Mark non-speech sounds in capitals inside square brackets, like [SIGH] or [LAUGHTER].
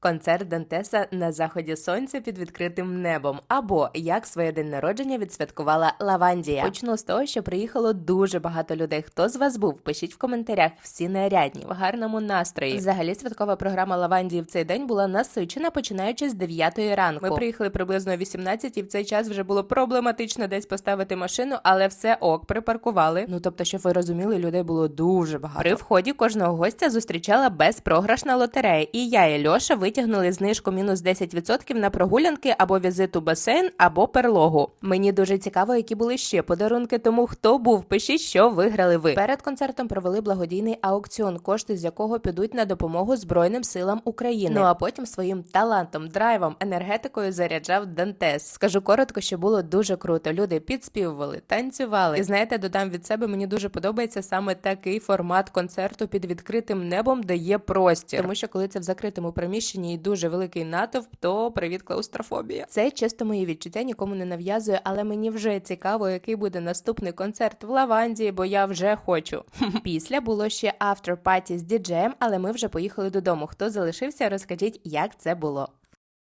концерт Дантеса на заході сонця під відкритим небом, або як своє день народження відсвяткувала Лавандія. Почну з того, що приїхало дуже багато людей. Хто з вас був? Пишіть в коментарях. Всі нарядні, в гарному настрої. Взагалі, святкова програма Лавандії в цей день була насичена, починаючи з 9 ранку. Ми приїхали приблизно о 18 і в цей час вже було проблематично десь поставити машину, але все ок, припаркували. Ну тобто, щоб ви розуміли, людей було дуже багато. При вході кожного гостя зустрічала безпрограшна лотерея, і я і Льоша витягнули знижку мінус 10% на прогулянки або візит у басейн, або перлогу. Мені дуже цікаво, які були ще подарунки. Тому хто був, пишіть, що виграли ви. Перед концертом провели благодійний аукціон, кошти з якого підуть на допомогу Збройним силам України. Ну а потім своїм талантом, драйвом, енергетикою заряджав Дантес. Скажу коротко, що було дуже круто. Люди підспівували, танцювали. І знаєте, додам від себе, мені дуже подобається саме такий формат концерту під відкритим небом, де є простір. Тому що коли це в закритому приміщенні і дуже великий натовп, то привіт клаустрофобія. Це чисто мої відчуття, нікому не нав'язую, але мені вже цікаво, який буде наступний концерт в Лавандії, бо я вже хочу. [LAUGHS] Після було ще автор паті з діджеєм, але ми вже поїхали додому. Хто залишився, розкажіть, як це було.